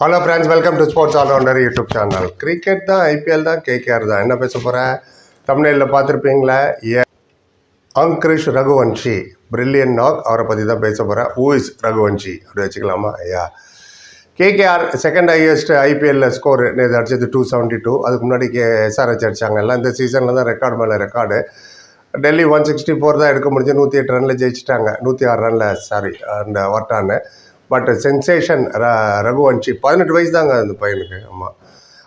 Hello friends welcome to sports allrounder YouTube channel cricket தான் IPL தான் KKR தான். என்ன பேச போகிறேன் தமிழில் பார்த்துருப்பீங்களா? A Angkrish Raghuvanshi brilliant knock அவரை பற்றி தான் பேச போகிறேன் ஹூ இஸ் ரகுவன்ஷி? அப்படி வச்சுக்கலாமா? ஐயா. கேகேஆர் செகண்ட் ஹையஸ்ட் ஐபிஎல்ல ஸ்கோர் நேற்று அடிச்சது டூ செவன்ட்டி டூ அதுக்கு முன்னாடி கே எஸ்ஆர்ஹெச் அடிச்சாங்க. எல்லாம் இந்த சீசனில் தான் ரெக்கார்டு மேலே record Delhi one sixty four தான் எடுக்க முடிஞ்சு நூற்றி எட்டு ரனில் ஜெயிச்சிட்டாங்க. நூற்றி ஆறு ரனில் சாரி அந்த ஒர்டான்னு பட் சென்சேஷன் ர ரகுவன்ஷி பதினெட்டு வயசு தாங்க அந்த பையனுக்கு ஆமாம்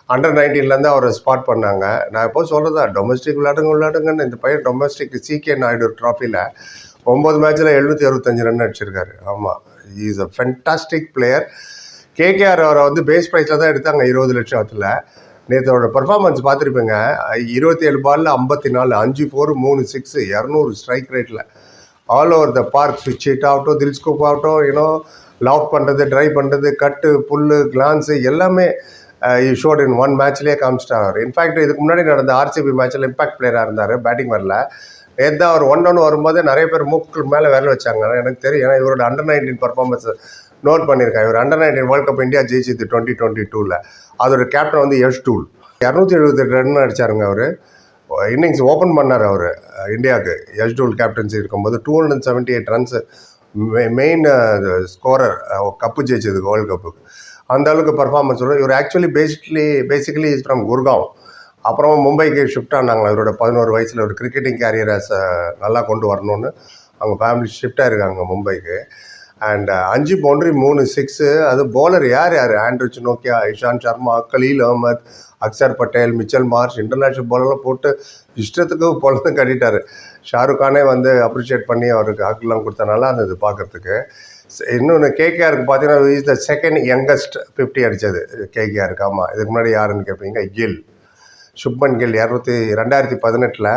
அண்டர் நைன்டீன்லேருந்து அவரை ஸ்பாட் பண்ணாங்க. நான் எப்போ சொல்கிறதா டொமஸ்டிக் விளையாடுங்க விளையாடுங்கன்னு இந்த பையன் டொமஸ்டிக் சிகே நாயுடு ட்ராஃபியில் ஒம்பது மேட்ச்சில் எழுநூற்றி அறுபத்தஞ்சு ரன் அடிச்சிருக்காரு. ஆமாம் is a fantastic player KKR அவரை வந்து பேஸ் ப்ரைஸில் தான் எடுத்தாங்க இருபது லட்சத்தில். நேற்றோட பர்ஃபார்மன்ஸ் பார்த்துருப்பீங்க இருபத்தி ஏழு பாலில் ஐம்பத்தி நாலு அஞ்சு ஃபோர் மூணு சிக்ஸு இரநூறு ஸ்ட்ரைக் ரேட்டில் ஆல் ஓவர் த பார்க் ஸ்விட்ச் ஹிட் ஆகட்டும் தில்ஸ்கூப் ஆகட்டும் யூனோ லாக் பண்ணுறது ட்ரை பண்ணுறது கட்டு புல்லு கிளான்ஸு எல்லாமே ஷோட் இன் ஒன் மேட்ச்லேயே காமிச்சிட்டார். இன்ஃபேக்ட் இதுக்கு முன்னாடி நடந்த ஆர்சிபி மேட்ச்சில் இம்பாக்ட் பிளேயராக இருந்தார் பேட்டிங் வரல. நேற்று அவர் ஒன் ஒன் வரும்போது நிறைய பேர் மூக்கு மேலே விரல் வச்சாங்க. எனக்கு தெரியும் ஏன்னா இவரோட அண்டர் நைன்டீன் பர்ஃபார்மன்ஸ் நோட் பண்ணியிருக்கேன் இவர் under nineteen World Cup India ஜெயிச்சது டுவெண்ட்டி டுவெண்ட்டி டூவில் அதோட கேப்டன் வந்து யஷ் டூல் இரநூத்தி எழுபத்தெட்டு ரன் அடிச்சாருங்க அவர். இன்னிங்ஸ் ஓப்பன் பண்ணார் அவர் இந்தியாவுக்கு. யஷ் டூல் கேப்டன்சி இருக்கும்போது two hundred seventy eight runs main scorer uh, uh, cup ஜெயிச்சது வேர்ல்டு கப்புக்கு அந்த அளவுக்கு பர்ஃபார்மன்ஸ் வரும் இவர் actually basically basically is from Gurgaon அப்புறம் மும்பைக்கு ஷிஃப்ட் ஆனாங்க. இவரோட பதினோரு வயசில் ஒரு கிரிக்கெட்டிங் கேரியரை நல்லா கொண்டு வரணும்னு. அவங்க ஃபேமிலி ஷிஃப்ட் ஆயிருக்காங்க மும்பைக்கு. அண்ட் uh, அஞ்சு பவுண்டரி மூணு சிக்ஸு அது போலர் யார் யார்? Anrich Nokia Ishant Sharma Khaleel Ahmed Axar Patel Mitchell Marsh international போலர்லாம் போட்டு இஷ்டத்துக்கு பொழுது கட்டிட்டார். ஷாருக் கானே வந்து அப்ரிஷியேட் பண்ணி அவருக்கு ஹக்லாம் கொடுத்தனால அந்த இது பார்க்குறதுக்கு. இன்னொன்று கேகேஆருக்கு பார்த்தீங்கன்னா is the second youngest fifty அடித்தது கேகேஆருக்கு ஆமாம் இதுக்கு முன்னாடி யாருன்னு கேட்பீங்க கில். சுப்மன் கில் இரநூத்தி ரெண்டாயிரத்தி பதினெட்டில்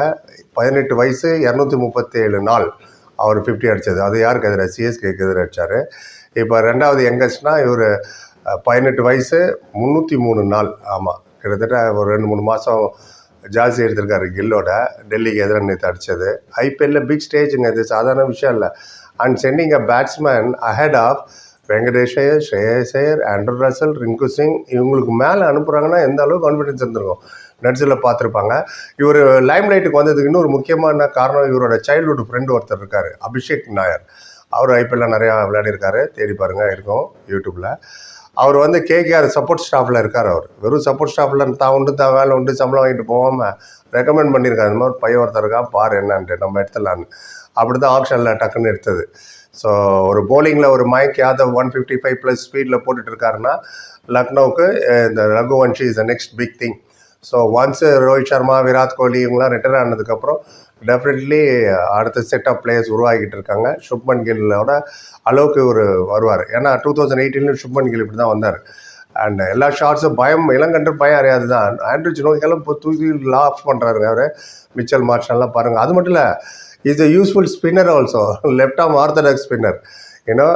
பதினெட்டு வயசு இரநூத்தி முப்பத்தேழு நாள். அவர் ஃபிஃப்டி அடித்தது அது யாருக்கு எதிராக சிஎஸ்கேக்கு எதிராக அடித்தார் இப்போ ரெண்டாவது எங்கஸ்ட்னா இவர் பதினெட்டு வயசு முந்நூற்றி மூணு நாள். ஆமாம் கிட்டத்தட்ட ஒரு ரெண்டு மூணு மாதம் ஜாஸ்தி எடுத்திருக்காரு கில்லோட. டெல்லிக்கு எதிராக நேற்று அடித்தது ஐபிஎல்ல பிக் ஸ்டேஜுங்க இது. சாதாரண விஷயம் இல்லை. And sending a batsman ahead of Venkatesh Iyer Shreyas Iyer Andre Russell Rinku Singh இவங்களுக்கு மேலே அனுப்புகிறாங்கன்னா எந்த அளவுக்கு கான்ஃபிடன்ஸ் இருந்திருக்கும்? நட்ஸில் பார்த்துருப்பாங்க. இவர் லைம் லைட்டுக்கு வந்ததுக்கு இன்னொரு முக்கியமான காரணம் இவரோட சைல்ட்ஹுட் ஃப்ரெண்டு ஒருத்தர் இருக்கார் அபிஷேக் நாயர். அவர் ஐபிஎல்லாம் நிறையா விளையாடிருக்காரு. தேடி பாருங்கள் இருக்கும் யூடியூப்பில் அவர் வந்து கேகேஆர் சப்போர்ட் ஸ்டாஃபில் இருக்கார் அவர். வெறும் சப்போர்ட் ஸ்டாஃபில் தான் உண்டு தான் வேலை உண்டு சம்பளம் வாங்கிட்டு போகாமல் ரெக்கமெண்ட் பண்ணியிருக்காரு இந்த மாதிரி பையன் ஒருத்தர் இருக்கா பாரு என்னன்ட்டு நம்ம எடுத்துடலான்னு அப்படி தான் ஆப்ஷனில் டக்குன்னு எடுத்தது. ஸோ ஒரு போலிங்கில் ஒரு Mayank Yadav one fifty five plus ஸ்பீடில் போட்டுட்டு இருக்காருன்னா லக்னோவுக்கு இந்த Raghuvanshi is the next big thing so once Rohit Sharma Virat Kohli இவங்களாம் ரிட்டர்ன் ஆனதுக்கப்புறம் டெஃபினெட்லி அடுத்த செட் ஆஃப் பிளேயர்ஸ் உருவாகிட்டு இருக்காங்க. சுப்மன் கில்லோட அளவுக்கு ஒரு வருவார். ஏன்னா டூ தௌசண்ட் எயிட்டீன்லையும் சுப்மன் கில் இப்படி தான் வந்தார். அண்ட் எல்லா ஷார்ட்ஸும் பயம் இளங்கன்று பயம் அறியாது தான். ஆண்ட்ரிச் நோக்கெல்லாம் இப்போ தூக்கி லாஃப் பண்ணுறாருங்க அவர். மிச்சல் மார்ஷல்லாம் பாருங்கள் அது மட்டும் இல்லை is a useful spinner also left arm orthodox spinner ஏன்னா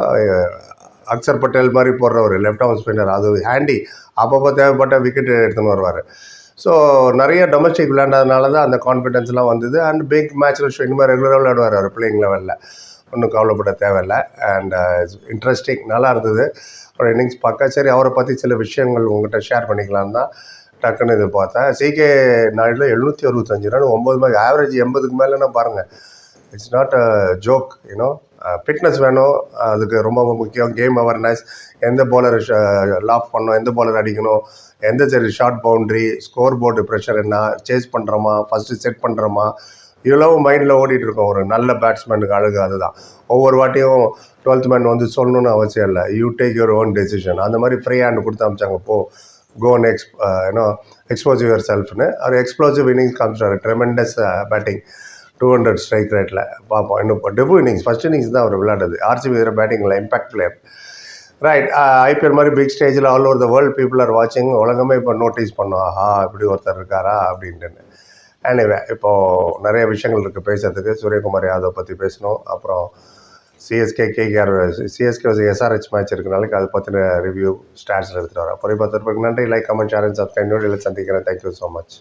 அக்சர் பட்டேல் மாதிரி போடுற ஒரு லெஃப்ட் ஆம் ஸ்பின்னர் அது ஹேண்டி அப்பப்போ தேவைப்பட்ட விக்கெட் எடுத்துன்னு வருவார். ஸோ நிறைய டொமஸ்டிக் விளையாண்டதுனால தான் அந்த கான்ஃபிடென்ஸ்லாம் வந்தது. அண்ட் பிக் மேட்ச்சில் இனிமேல் ரெகுலராக விளையாடுவார் அவர் பிளேயிங் லெவலில் ஒன்றும் கவலைப்பட தேவையில்லை. அண்ட் இன்ட்ரெஸ்டிங் நல்லா இருந்தது. ஒரு இன்னிங்ஸ் பார்க்க. சரி அவரை பற்றி சில விஷயங்கள் உங்கள்கிட்ட ஷேர் பண்ணிக்கலாம் தான் டக்குன்னு இது பார்த்தேன் சிகே நாளில் எழுநூற்றி அறுபத்தஞ்சு ரன் ஒம்பது மேலே ஆவரேஜ் எண்பதுக்கு மேலேனா பாருங்கள் it's not a joke you know fitness வேணும். அதுக்கு ரொம்ப முக்கியம். கேம் அவேர்னஸ் எந்த பவுலர் லாப் பண்ணணும் எந்த பவுலர் அடிக்கணும் எந்த சரி short boundary score board pressure என்ன சேஸ் பண்ணுறோமா ஃபஸ்ட்டு செட் பண்ணுறோமா இவ்வளவு மைண்டில் ஓடிட்டு இருக்கோம். ஒரு நல்ல பேட்ஸ்மேனுக்கு அழகு அதுதான். ஒவ்வொரு வாட்டியும் டுவெல்த் மேன் வந்து சொல்லணும்னு அவசியம் இல்லை. You take your own decision அந்த மாதிரி ஃப்ரீ ஹேண்ட் கொடுத்து அமிச்சாங்க. போ கோன் எக்ஸ் ஏன்னோ எக்ஸ்ப்ளோசிவ் யுவர் செல்ஃப்னு அவர் explosive innings காமிச்சிட்டாரு tremendous batting two hundred strike ரேட்டில் பார்ப்போம் இன்னும் இப்போ டெபு இன்னிங்ஸ் ஃபஸ்ட் இன்னிங்ஸ் தான் அவர் விளையாடுது ஆர்சிபி எதிர பேட்டிங்கில் இம்பாக்ட் பிளேயர் ரைட் ஐபிஎல் மாதிரி பிக் ஸ்டேஜில் all over the world people are வாட்சிங் உலகமே இப்போ நோட்டீஸ் பண்ணோம். ஆஹா இப்படி ஒருத்தர் இருக்காரா அப்படின்ட்டு எனிவே இப்போது நிறைய விஷயங்கள் இருக்குது பேசுறதுக்கு. சூரியகுமார் யாதவ் பற்றி பேசணும். அப்புறம் CSK KKR CSK SRH match இருக்கு அதை பற்றின ரிவ்யூ ஸ்டாட்ஸ் எடுத்துகிட்டு வரேன். அப்புறம் பார்த்துருப்பேன் நன்றி. Like comment share and subscribe சந்திக்கிறேன். Thank you so much